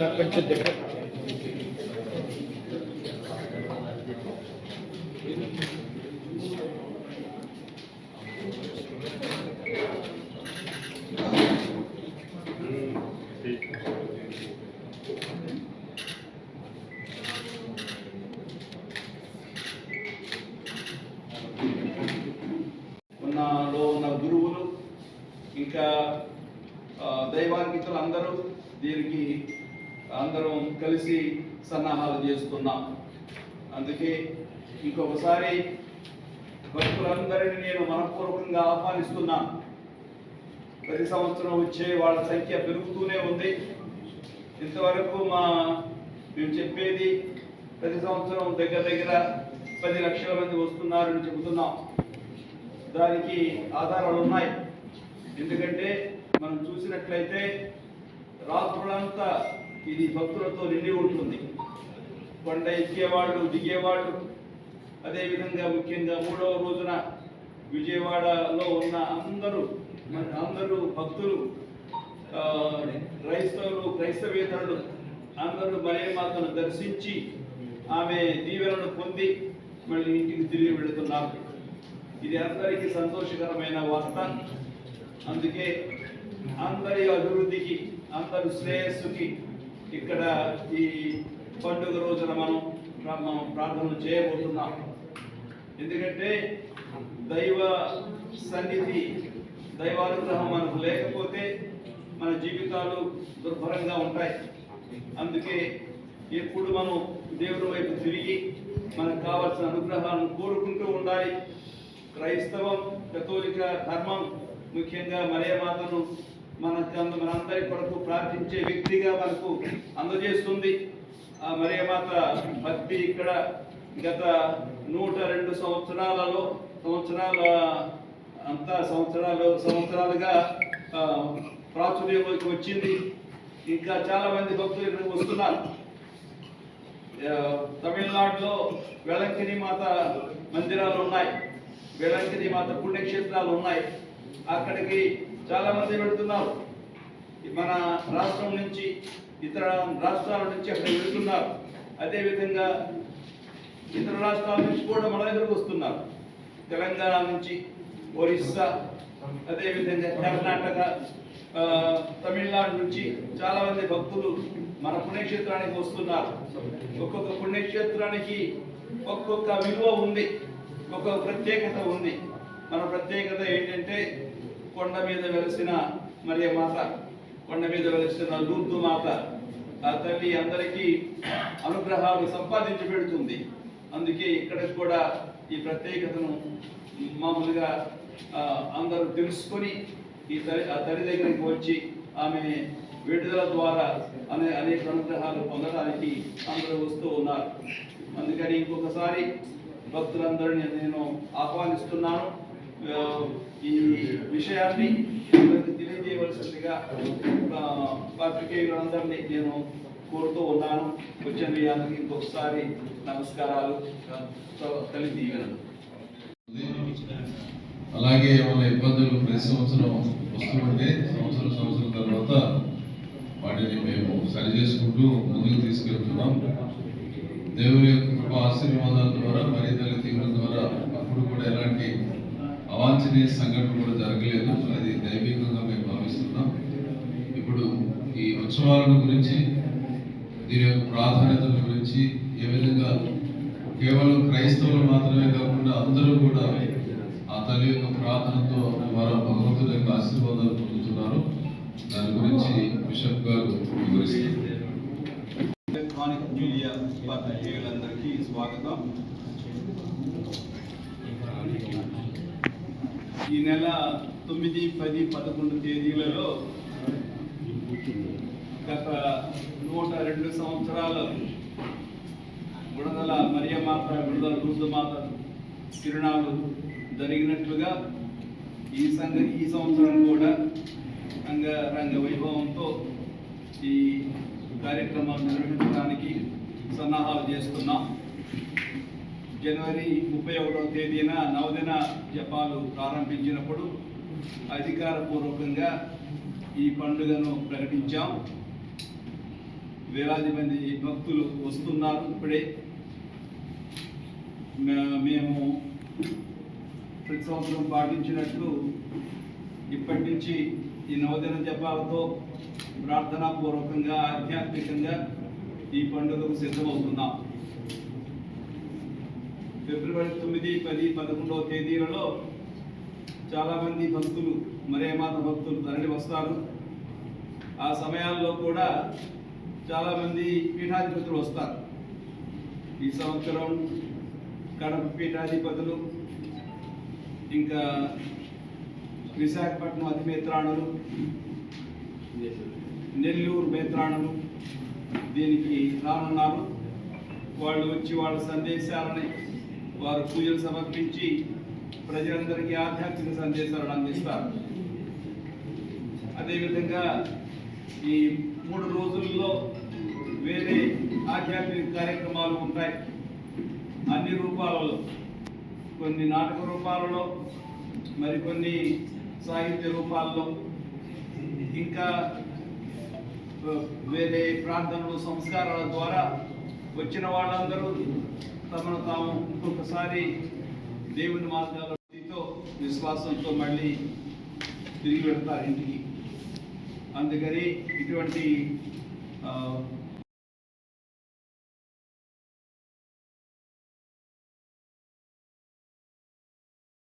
సర్పంచ్ దగ్గర. ఉన్నలో ఉన్న గురువులు ఇంకా దైవాన్వితులు అందరూ దీనికి అందరం కలిసి సన్నాహాలు చేస్తున్నాం. అందుకే ఇంకొకసారి భక్తులందరినీ నేను మనపూర్వకంగా ఆహ్వానిస్తున్నాను. ప్రతి సంవత్సరం వచ్చే వాళ్ళ సంఖ్య పెరుగుతూనే ఉంది. ఇంతవరకు మా మేము చెప్పేది ప్రతి సంవత్సరం దగ్గర దగ్గర పది లక్షల మంది వస్తున్నారని చెబుతున్నాం. దానికి ఆధారాలు ఉన్నాయి. ఎందుకంటే మనం చూసినట్లయితే రాత్రులంతా ఇది భక్తులతో నిండి ఉంటుంది. కొండ ఎక్కేవాళ్ళు దిగేవాళ్ళు. అదేవిధంగా ముఖ్యంగా మూడవ రోజున విజయవాడలో ఉన్న అందరూ అందరూ భక్తులు క్రైస్తవులు క్రైస్తవేతరులు అందరూ మాతను దర్శించి ఆమె దీవెనను పొంది మళ్ళీ ఇంటికి తిరిగి వెళుతున్నారు. ఇది అందరికీ సంతోషకరమైన వార్త. అందుకే అందరి అభివృద్ధికి అందరి శ్రేయస్సుకి ఇక్కడ ఈ పండుగ రోజున మనం మనం ప్రార్థన చేయబోతున్నాం. ఎందుకంటే దైవ సన్నిధి దైవానుగ్రహం మనకు లేకపోతే మన జీవితాలు దుర్భరంగా ఉంటాయి. అందుకే ఎప్పుడు మనం దేవుని వైపు తిరిగి మనకు కావాల్సిన అనుగ్రహాలను కోరుకుంటూ ఉండాలి. క్రైస్తవం కథోలిక ధర్మం ముఖ్యంగా మరియమాతను మన మనందరి కొరకు ప్రార్థించే వ్యక్తిగా మనకు అందజేస్తుంది. ఆ మరియమాత భక్తి ఇక్కడ గత నూట రెండు సంవత్సరాలలో సంవత్సరాల అంతా సంవత్సరాలు సంవత్సరాలుగా ప్రాచుర్యంలోకి వచ్చింది. ఇంకా చాలా మంది భక్తులు ఇక్కడికి వస్తున్నారు. తమిళనాడులో వెలంకిని మాత మందిరాలు ఉన్నాయి. వెలంకిని మాత పుణ్యక్షేత్రాలు ఉన్నాయి. అక్కడికి చాలా మంది వెళుతున్నారు మన రాష్ట్రం నుంచి ఇతర రాష్ట్రాల నుంచి అక్కడ వెళుతున్నారు. అదేవిధంగా ఇతర రాష్ట్రాల నుంచి కూడా మన దగ్గరకు వస్తున్నారు. తెలంగాణ నుంచి ఒరిస్సా అదేవిధంగా కర్ణాటక తమిళనాడు నుంచి చాలా మంది భక్తులు మన పుణ్యక్షేత్రానికి వస్తున్నారు. ఒక్కొక్క పుణ్యక్షేత్రానికి ఒక్కొక్క విలువ ఉంది. ఒక్కొక్క ప్రత్యేకత ఉంది. మన ప్రత్యేకత ఏంటంటే కొండ మీద వెలిసిన మరి మాత కొండ మీద వెలిసిన లూర్దు మాత ఆ తల్లి అందరికీ అనుగ్రహాలు సంపాదించి పెడుతుంది. అందుకే ఇక్కడ కూడా ఈ ప్రత్యేకతను మామూలుగా ఆ, అందరూ తెలుసుకొని ఈ తల్లి ఆ తల్లి దగ్గరికి వచ్చి ఆమె విడుదల ద్వారా అనే అనేక అనుగ్రహాలు పొందడానికి అందరూ వస్తూ ఉన్నారు. అందుకని ఇంకొకసారి భక్తులందరినీ నేను ఆహ్వానిస్తున్నాను. ఈ విషయాన్ని తెలియజేయవలసిందిగా ఆ, పాత్రికేయులందరినీ నేను కోరుతూ ఉన్నాను. వచ్చిన మీ ఇంకొకసారి నమస్కారాలు తెలియజేయగలను. అలాగే ఏమైనా ఇబ్బందులు ప్రతి సంవత్సరం వస్తుంటే సంవత్సరం సంవత్సరం తర్వాత వాటిని మేము సరి చేసుకుంటూ ముందుకు తీసుకెళ్తున్నాం. దేవుని యొక్క కృప ఆశీర్వాదాల ద్వారా మరీ తల్లి తీవ్రం ద్వారా అప్పుడు కూడా ఎలాంటి అవాంఛనీయ సంఘటన కూడా జరగలేదు. అది దైవికంగా మేము భావిస్తున్నాం. ఇప్పుడు ఈ ఉత్సవాలను గురించి దీని యొక్క ప్రాధాన్యతల గురించి ఏ విధంగా కేవలం క్రైస్తవులు మాత్రమే కాకుండా అందరూ కూడా ఆ తల్లి యొక్క ప్రార్థనతో వారు భగవంతుడి యొక్క ఆశీర్వాదాలు పొందుతున్నారు. దాని గురించి బిషప్ గారు వివరిస్తారు. ఎలక్ట్రానిక్ స్వాగతం. ఈ నెల తొమ్మిది పది పదకొండు తేదీలలో గత నూట రెండు సంవత్సరాల బుడదల మరియమాత బుడదల రుద్రమాత తిరునాళ్ళు జరిగినట్లుగా ఈ సంఘ ఈ సంవత్సరం కూడా అంగరంగ వైభవంతో ఈ కార్యక్రమాన్ని నిర్వహించడానికి సన్నాహాలు చేస్తున్నాం. జనవరి ముప్పై ఒకటవ తేదీన నవదిన జపాలు ప్రారంభించినప్పుడు అధికారపూర్వకంగా ఈ పండుగను ప్రకటించాం. వేలాది మంది భక్తులు వస్తున్నారు ఇప్పుడే. మేము ప్రతి సంవత్సరం పాటించినట్లు ఇప్పటి నుంచి ఈ నవదిన జపాలతో ప్రార్థనాపూర్వకంగా ఆధ్యాత్మికంగా ఈ పండుగకు సిద్ధమవుతున్నాం. ఫిబ్రవరి తొమ్మిది పది పదకొండవ తేదీలలో చాలామంది భక్తులు మరేమాత భక్తులు తరలి వస్తారు. ఆ సమయాల్లో కూడా చాలామంది పీఠాధిపతులు వస్తారు. ఈ సంవత్సరం కడప పీఠాధిపతులు ఇంకా విశాఖపట్నం అధిమేత్రాణులు నెల్లూరు మేత్రాణులు దీనికి రానున్నారు. వాళ్ళు వచ్చి వాళ్ళ సందేశాలని వారు పూజలు సమర్పించి ప్రజలందరికీ ఆధ్యాత్మిక సందేశాలను అందిస్తారు. అదేవిధంగా ఈ మూడు రోజుల్లో వేరే ఆధ్యాత్మిక కార్యక్రమాలు ఉంటాయి. అన్ని రూపాలలో కొన్ని నాటక రూపాలలో మరికొన్ని సాహిత్య రూపాల్లో ఇంకా వేరే ప్రార్థనలు సంస్కారాల ద్వారా వచ్చిన వాళ్ళందరూ తమను తాము ఇంకొకసారి దేవుని మార్గాలతో విశ్వాసంతో మళ్ళీ తిరిగి పెడతారు ఇంటికి. అందుకని ఇటువంటి ఆ,